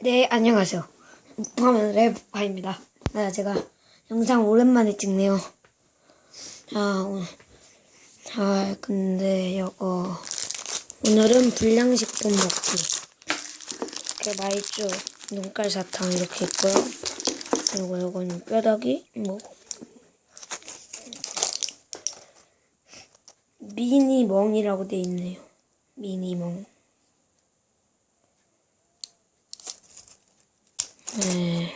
네, 안녕하세요. 무하면 랩파입니다. 네, 제가 영상 오랜만에 찍네요. 자, 오늘, 자, 근데 이거 오늘은 불량식품 먹기. 이렇게 마이쮸, 눈깔 사탕 이렇게 있고요. 그리고 이건 뼈다귀, 뭐 미니멍이라고 돼 있네요. 미니멍. 네.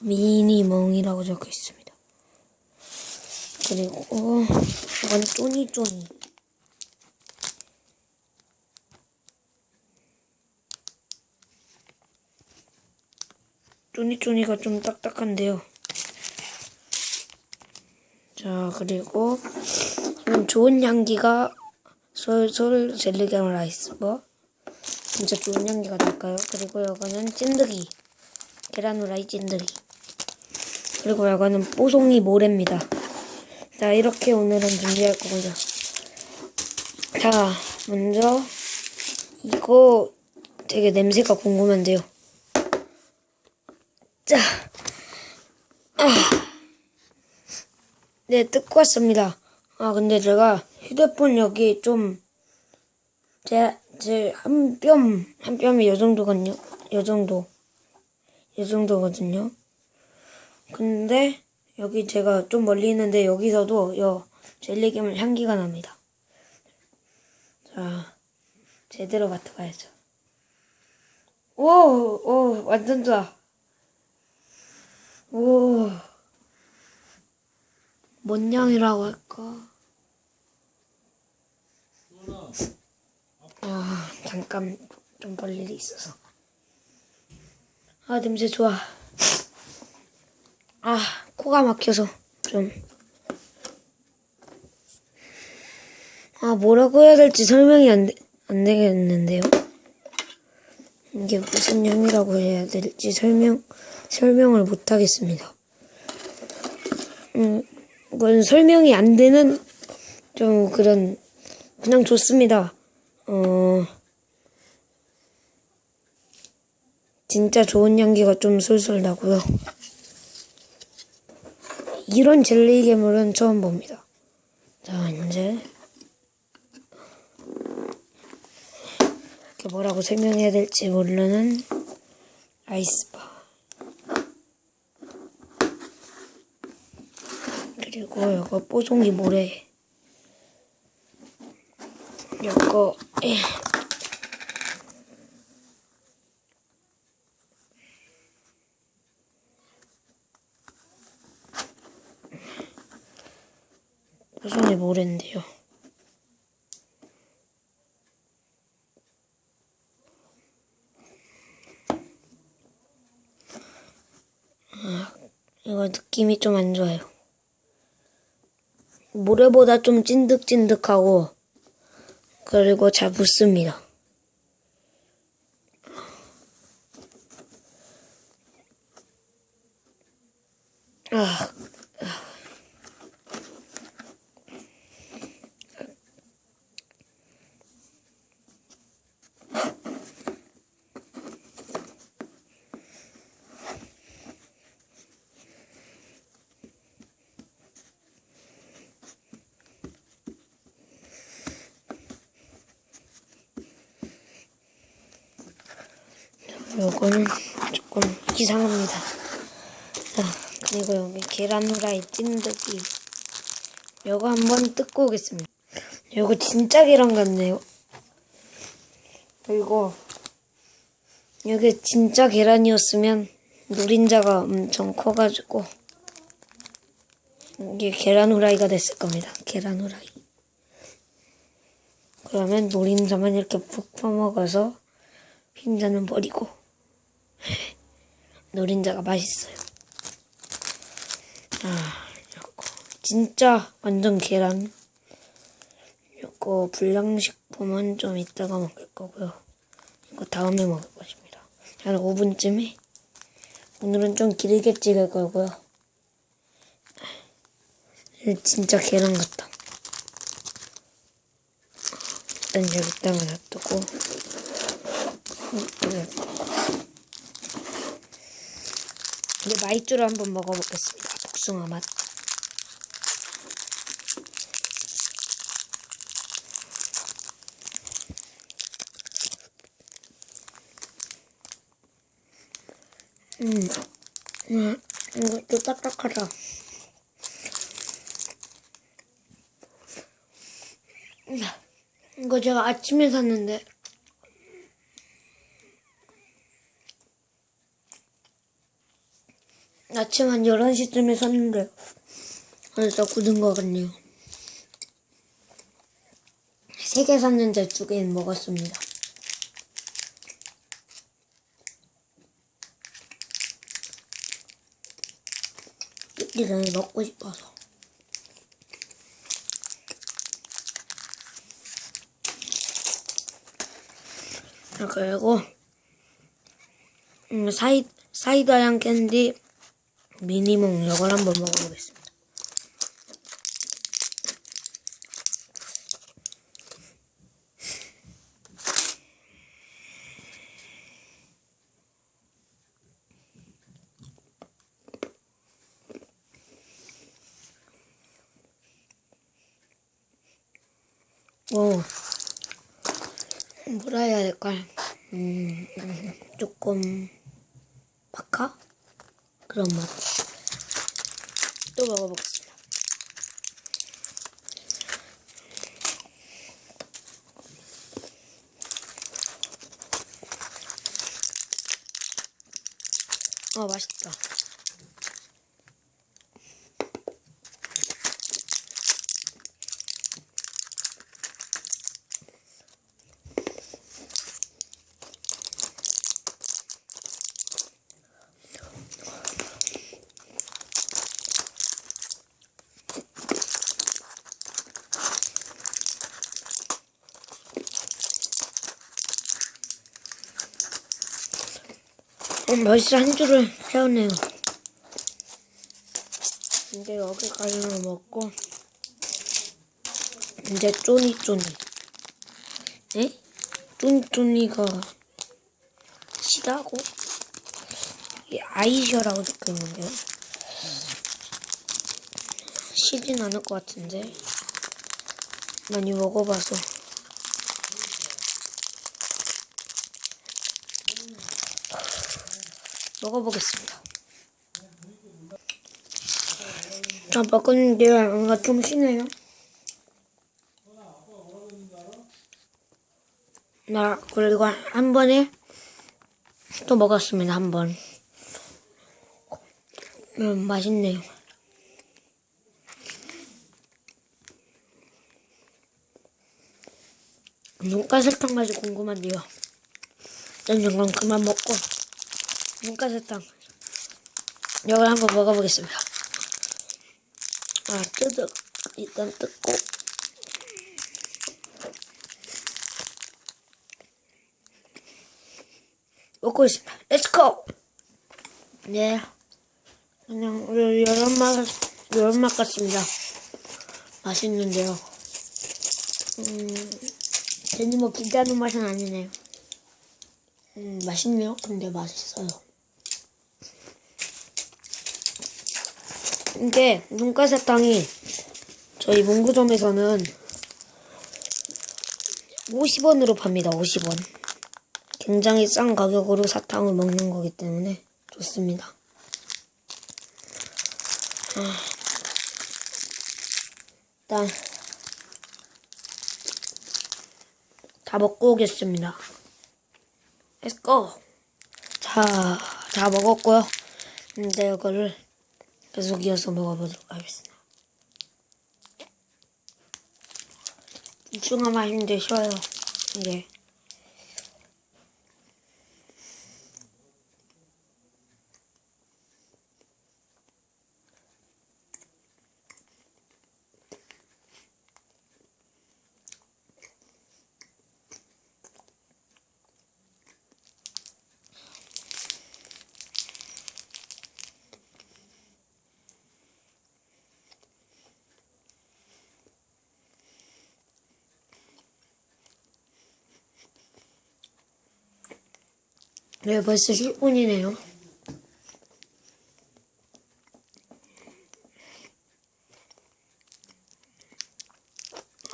미니멍이라고 적혀 있습니다. 그리고 이건 쪼니쪼니. 쪼니쪼니가 좀 딱딱한데요. 자, 그리고 좀 좋은 향기가 솔솔 젤리감 라이스버. 진짜 좋은 향기가 날까요? 그리고 이거는 찐득이. 계란 후라이 찐득이. 그리고 이거는 뽀송이 모래입니다. 자, 이렇게 오늘은 준비할 거고요. 자, 먼저 이거 되게 냄새가 궁금한데요. 자, 아, 네, 뜯고 왔습니다. 아, 근데 제가 휴대폰 여기 좀, 제, 제, 한 뼘, 한 뼘이 요 정도거든요. 요 정도. 요 정도거든요. 근데, 여기 제가 좀 멀리 있는데, 여기서도 요 젤리김 향기가 납니다. 자, 제대로 맡아봐야죠. 오, 오, 완전 좋아. 오. 뭔 향이라고 할까? 아, 잠깐 좀 볼 일이 있어서. 아, 냄새 좋아. 아, 코가 막혀서 좀. 아, 뭐라고 해야 될지 설명이 안, 되, 안 되겠는데요? 이게 무슨 향이라고 해야 될지 설명, 설명을 못 하겠습니다. 음, 이건 설명이 안 되는 좀 그런, 그냥 좋습니다. 어, 진짜 좋은 향기가 좀 솔솔 나고요. 이런 젤리 괴물은 처음 봅니다. 자, 이제 이렇게 뭐라고 설명해야 될지 모르는 아이스바. 그리고 이거 뽀송이 모래. 이거 예. 뽀송이 모래인데요. 아, 이거 느낌이 좀 안 좋아요. 모래보다 좀 찐득찐득하고 그리고 잘 붙습니다. 아, 요거는 조금 이상합니다. 자, 그리고 여기 계란 후라이 찐득이. 요거 한번 뜯고 오겠습니다. 요거 진짜 계란 같네요. 그리고 이게 진짜 계란이었으면 노린자가 엄청 커가지고 이게 계란 후라이가 됐을 겁니다. 계란 후라이. 그러면 노린자만 이렇게 푹 퍼먹어서 흰자는 버리고 노린자가 맛있어요. 아, 요거 진짜 완전 계란. 요거 불량식품은 좀 이따가 먹을 거고요. 이거 다음에 먹을 것입니다. 한 5분쯤에 오늘은 좀 길게 찍을 거고요. 진짜 계란 같다. 일단 여기다가 놔두고 음, 마이쮸를 한번 먹어보겠습니다. 복숭아 맛. 음, 음, 이것도 딱딱하다. 음, 이거 제가 아침에 샀는데 아침 한 11시쯤에 샀는데 벌써 굳은 것 같네요. 세 개 샀는데 두 개는 먹었습니다. 뜯기 전에 먹고 싶어서. 아, 그리고 음, 사이, 사이다 향 캔디 미니몽 이걸 한번 먹어보겠습니다. 오, 뭐라 해야 될까요? 음, 음, 조금? 그런 맛. 또 먹어보겠습니다. 어, 맛있다. 어, 벌써 한 줄을 세우네요. 이제 여기까지만 먹고 이제 쪼니쪼니 에? 쪼니쪼니가 시다고? 아이셔라고 적혀 있는데요 시진 않을 것 같은데 많이 먹어봐서 먹어보겠습니다. 자, 먹었는데 뭔가 좀 시네요. 나 그리고 한 번에 또 먹었습니다. 한 번. 음, 맛있네요. 눈가 설탕 맛이 궁금한데요. 전 이건 그만 먹고 눈가설탕 이걸 한번 먹어보겠습니다. 아 뜯어 일단 뜯고 먹고 있습니다. 렛츠고! 네, 그냥 여름 맛 여름 맛 같습니다. 맛있는데요. 음, 괜히 뭐 기대하는 맛은 아니네요. 음, 맛있네요. 근데 맛있어요. 이게 눈가사탕이 저희 문구점에서는 50원으로 팝니다. 50원. 굉장히 싼 가격으로 사탕을 먹는 거기 때문에 좋습니다. 아, 일단 다 먹고 오겠습니다. Let's go. 자, 다 먹었고요. 이제 이거를 계속 이어서 먹어보도록 하겠습니다. 중화 맛인데 쉬워요. 이게. 네, 벌써 10분이네요.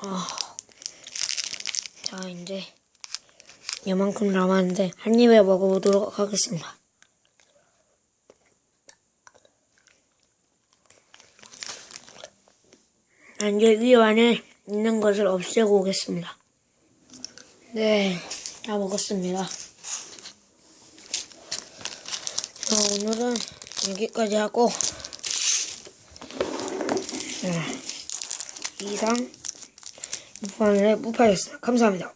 아. 자, 이제 이만큼 남았는데 한 입에 먹어보도록 하겠습니다. 이제 위 안에 있는 것을 없애고 오겠습니다. 네, 다 먹었습니다. 자, 오늘은 여기까지 하고 자, 이상 무판의 무파였습니다. 감사합니다.